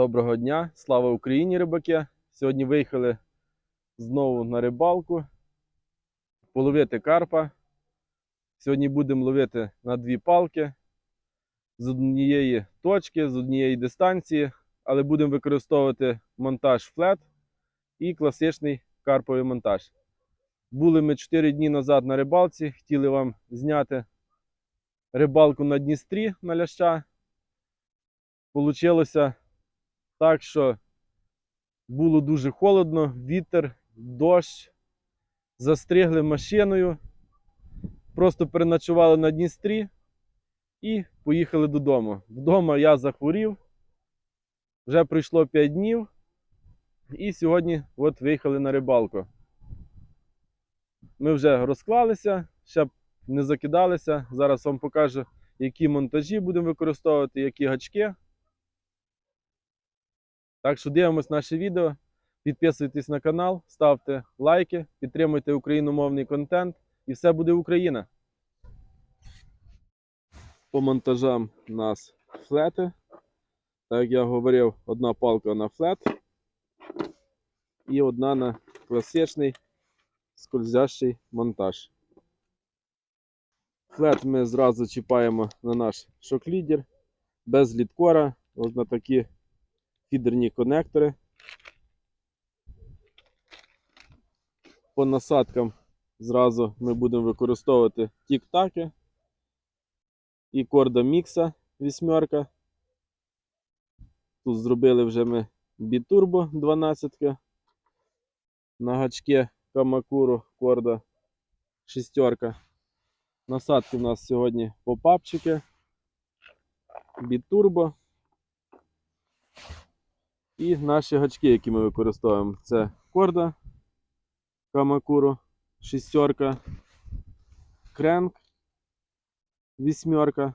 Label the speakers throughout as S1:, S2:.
S1: Доброго дня, слава Україні, рибаки! Сьогодні виїхали знову на рибалку, половити карпа. Сьогодні будемо ловити на дві палки з однієї точки, з однієї дистанції, але будемо використовувати монтаж флет і класичний карповий монтаж. Були ми 4 дні назад на рибалці, хотіли вам зняти рибалку на Дністрі на ляща. Получилося так що було дуже холодно, вітер, дощ. Застригли машиною. Просто переночували на Дністрі і поїхали додому. Вдома я захворів. Вже пройшло 5 днів. І сьогодні от виїхали на рибалку. Ми вже розклалися, ще не закидалися. Зараз вам покажу, які монтажі будемо використовувати, які гачки. Так що дивимось наше відео. Підписуйтесь на канал, ставте лайки, підтримуйте україномовний контент і все буде Україна. По монтажам у нас флети. Так як я говорив, одна палка на флет і одна на класичний скользящий монтаж. Флет ми зразу чіпаємо на наш шок-лідер без літкора. Ось на такі фідерні конектори. По насадкам зразу ми будемо використовувати тік-таки і корда мікса вісьмерка. Тут зробили вже ми бітурбо 12 на гачки Камакуру корда шістерка. Насадки у нас сьогодні попапчики, бітурбо. І наші гачки, які ми використовуємо, це корда Камакуру, шістерка, кренк, вісьмерка,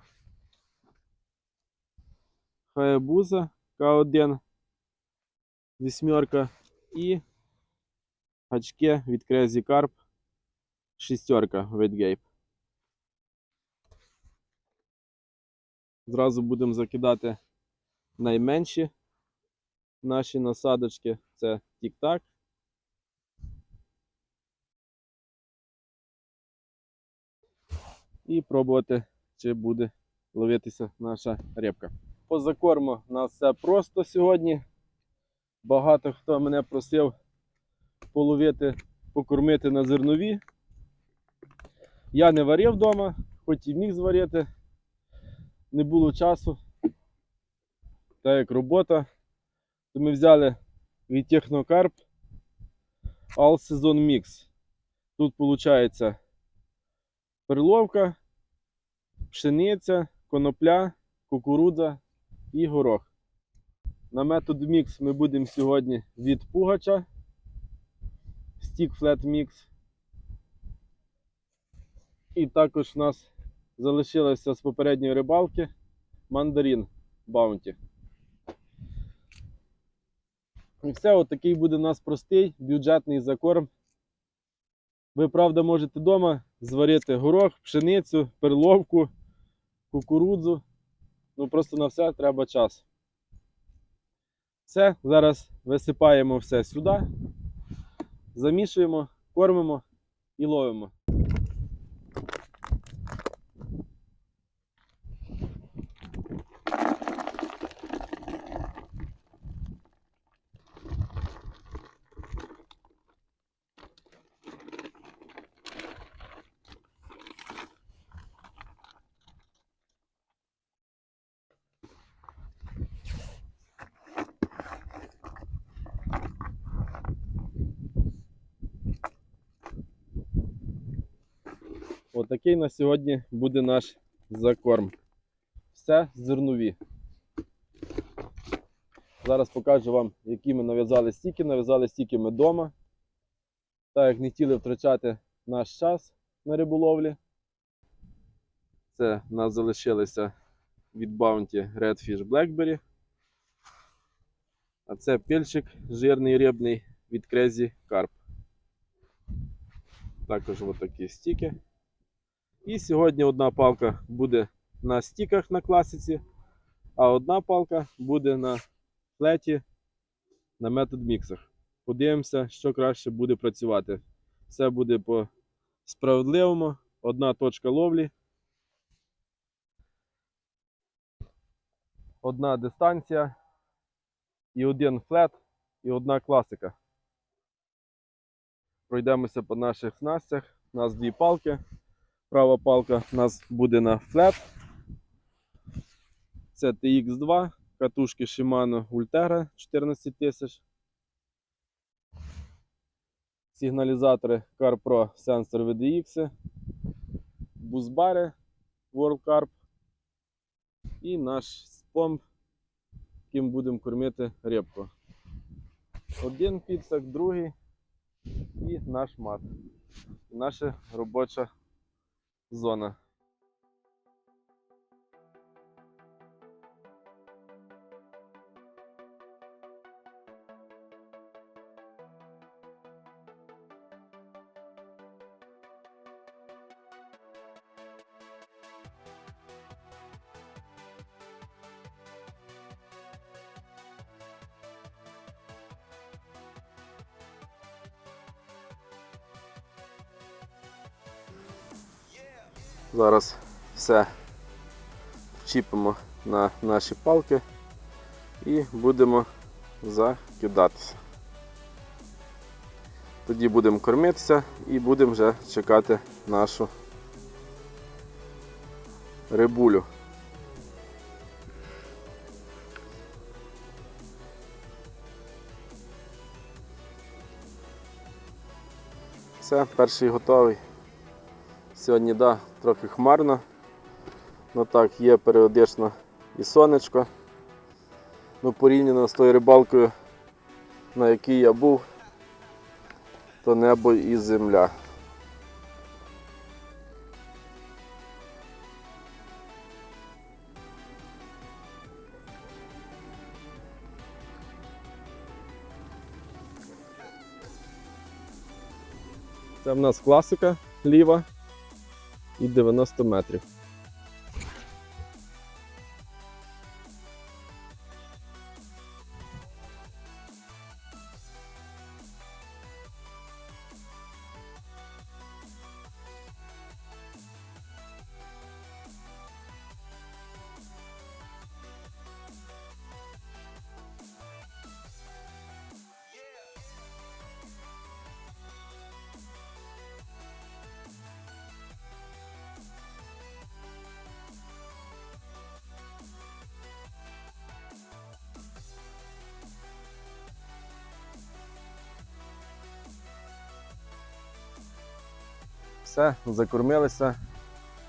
S1: Хаябуза К1, вісьмерка і гачки від Crazy Carp, шістерка Wetgape. Зразу будемо закидати найменші наші насадочки це тік-так. І пробувати, чи буде ловитися наша рибка. По закорму у нас все просто сьогодні. Багато хто мене просив половити, покормити на зернові. Я не варив вдома, хоч і міг зварити. Не було часу. Так як робота то ми взяли від Технокарп All Season Mix. Тут виходить перловка, пшениця, конопля, кукурудза і горох. На метод Mix ми будемо сьогодні від пугача Stick Flat Mix. І також у нас залишилося з попередньої рибалки мандарин Bounty. І все, от такий буде у нас простий бюджетний закорм. Ви, правда, можете вдома зварити горох, пшеницю, перловку, кукурудзу. Ну просто на все треба час. Все, зараз висипаємо все сюди, замішуємо, кормимо і ловимо. Отакий на сьогодні буде наш закорм. Все зернові. Зараз покажу вам, які ми нав'язали стіки. Нав'язали стіки ми вдома. Так як не хотіли втрачати наш час на риболовлі. Це в нас залишилося від Bounty Redfish Blackberry. А це пільчик жирний рибний від Crazy Carp. Також отакі стіки. І сьогодні одна палка буде на стіках на класиці, а одна палка буде на флеті на метод міксах. Подивимося, що краще буде працювати. Все буде по справедливому. Одна точка ловлі. Одна дистанція. І один флет, і одна класика. Пройдемося по наших снастях. У нас дві палки. Права палка у нас буде на флет. Це TX2, катушки Shimano Ultegra 14 тисяч. Сигналізатори CarPro Sensor VDX, бузбари World Carp і наш спомб, яким будемо кормити рибку. Один підсак, другий і наш мат. Наша робоча зона. Зараз все вчіпимо на наші палки і будемо закидатися. Тоді будемо кормитися і будемо вже чекати нашу рибулю. Все, перший готовий. Сьогодні да, трохи хмарно. Ну так, є періодично і сонечко. Ну, порівняно з тою рибалкою, на якій я був, то небо і земля. Це в нас класика ліва і 90 метрів. Все, закормилися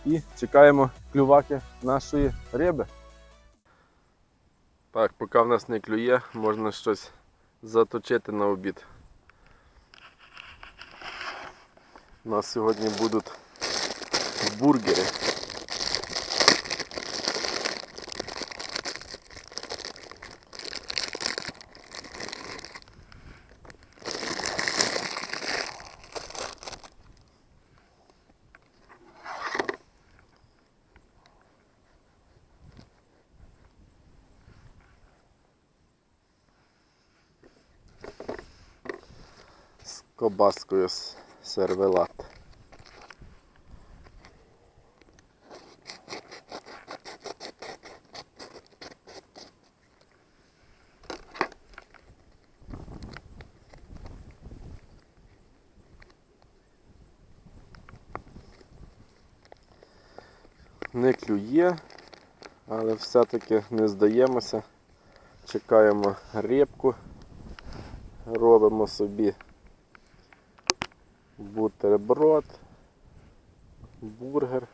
S1: і чекаємо клюваки нашої риби. Так, поки в нас не клює, можна щось заточити на обід. У нас сьогодні будуть бургери. З сервелат. Не клює, але все-таки не здаємося. Чекаємо рибку, робимо собі бутерброд, бургер.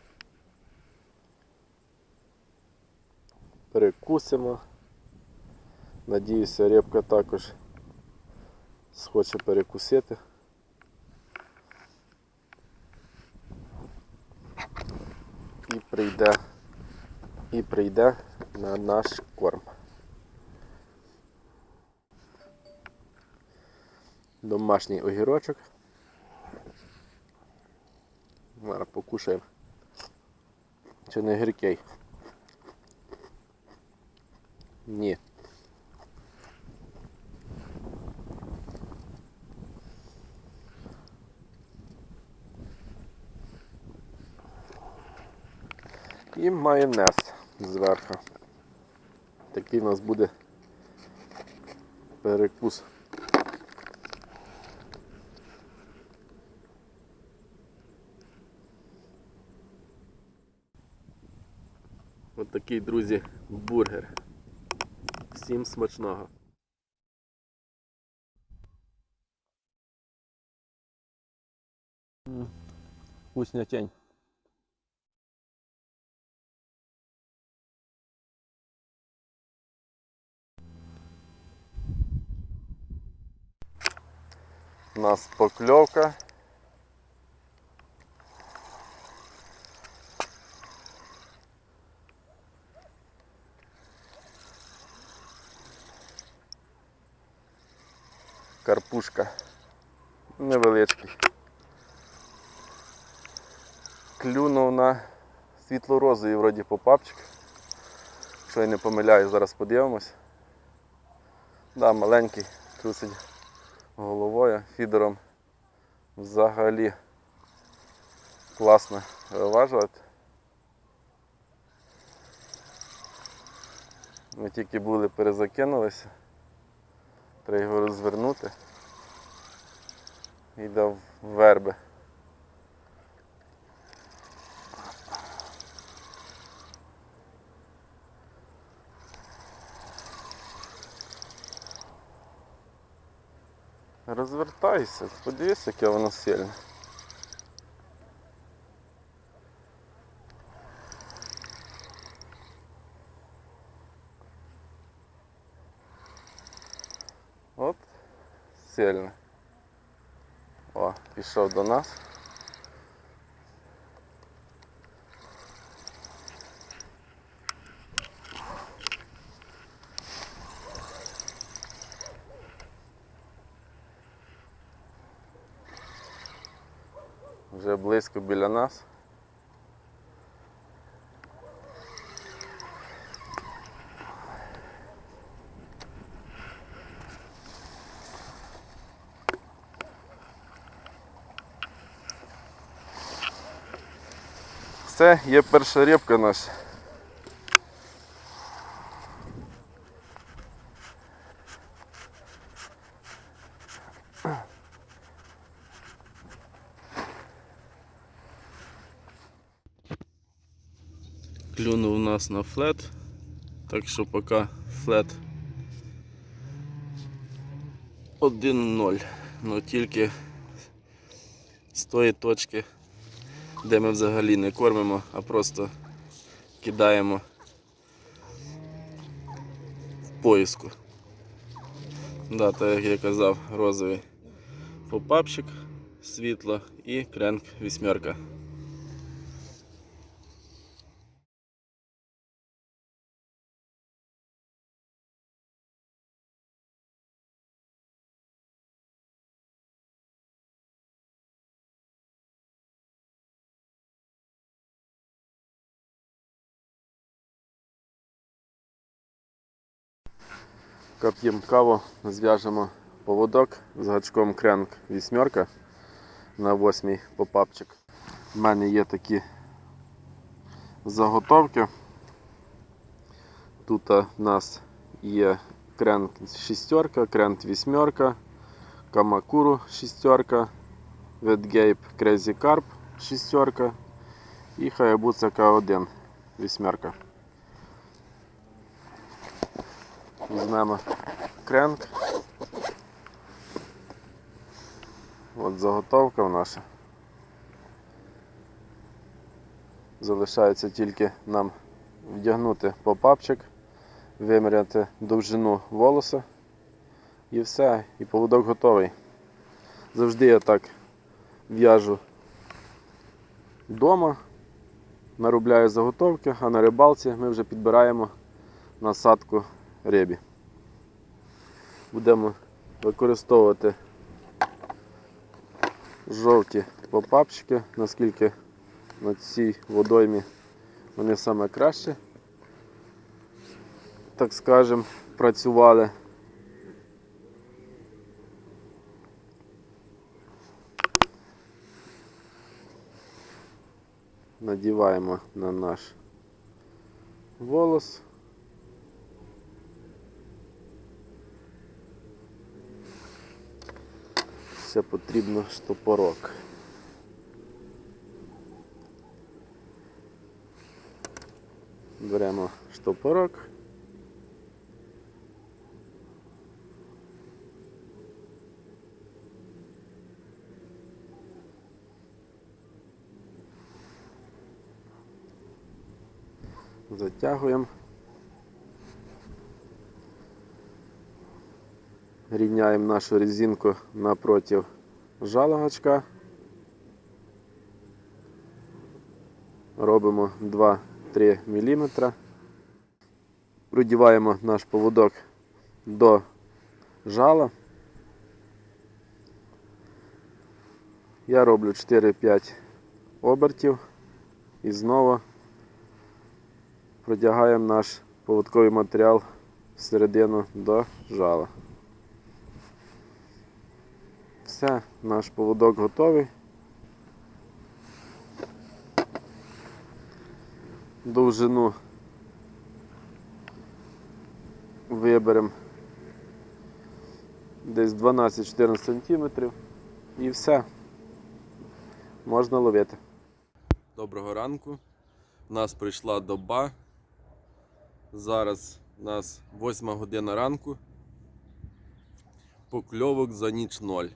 S1: Перекусимо. Надіюся, рибка також схоче перекусити. І прийде, і прийде на наш корм. Домашній огірочок. Зараз покушаємо. Чи не гіркий? Ні. І майонез зверху. Такий у нас буде перекус. Такий, друзі, бургер. Всім смачного. Вкуснятень. У нас покльовка. Карпушка. Невеличкий. Клюнув на світло-розовий вроді попапчик. Якщо я не помиляюсь, зараз подивимось. Да, маленький, трусить головою, фідером взагалі класно виважувати. Ми тільки були перезакинулися. Треба його розвернути. І дав верби. Розвертайся, подивись, яке воно сильне. От, сильне. Пішов до нас. Вже близько біля нас. Це є перша рибка наша. Клюнув у нас на флет, так що поки флет 1-0. Ну тільки з тої точки, де ми взагалі не кормимо, а просто кидаємо в поїзку. Да, так як я казав, розовий попапчик, світло і кренк вісьмерка. Коп'ємо каву, зв'яжемо поводок з гачком кренк вісьмерка на восьмій попапчик. У мене є такі заготовки. Тут у нас є кренк шістерка, кренк вісьмерка, камакуру шістерка, Ветгейп Crazy Carp шістерка і Hayabusa K1 вісьмерка. Візьмемо кренк. От заготовка в наша. Залишається тільки нам вдягнути попапчик, виміряти довжину волоса і все, і поводок готовий. Завжди я так в'яжу вдома, наробляю заготовки, а на рибалці ми вже підбираємо насадку рибі. Будемо використовувати жовті попапчики, наскільки на цій водоймі вони саме краще, так скажем, працювали. Надіваємо на наш волос. Ще потрібно штопорок. Беремо штопорок. Затягуємо. Рівняємо нашу резинку напротив жалогачка. Робимо 2-3 мм. Продіваємо наш поводок до жала. Я роблю 4-5 обертів і знову продягаємо наш поводковий матеріал всередину до жала. Все, наш поводок готовий. Довжину виберемо десь 12-14 см і все. Можна ловити. Доброго ранку. У нас прийшла доба. Зараз у нас 8 година ранку. Покльовок за ніч ноль.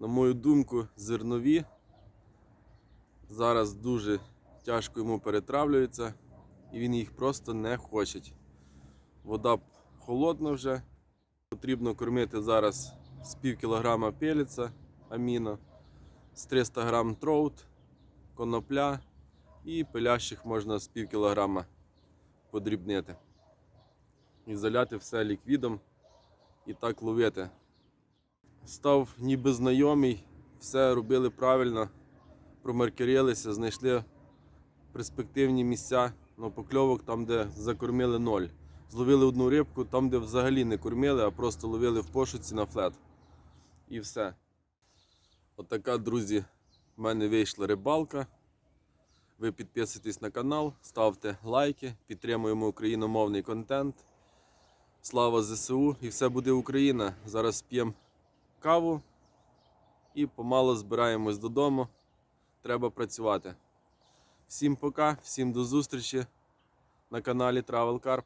S1: На мою думку, зернові зараз дуже тяжко йому перетравлюються і він їх просто не хоче. Вода холодна вже. Потрібно кормити зараз з пів кілограма пеліця аміно, з 300 грам троут, конопля і пилящих можна з пів кілограма подрібнити. І заляти все ліквідом і так ловити. Став ніби знайомий, все робили правильно, промаркерилися, знайшли перспективні місця, но покльовок там, де закормили ноль. Зловили одну рибку там, де взагалі не кормили, а просто ловили в пошуці на флет. І все. Отака, друзі, в мене вийшла рибалка. Ви підписуйтесь на канал, ставте лайки, підтримуємо україномовний контент. Слава ЗСУ і все буде Україна. Зараз п'ємо каву і помало збираємось додому. Треба працювати. Всім пока, всім до зустрічі на каналі Travel Carp.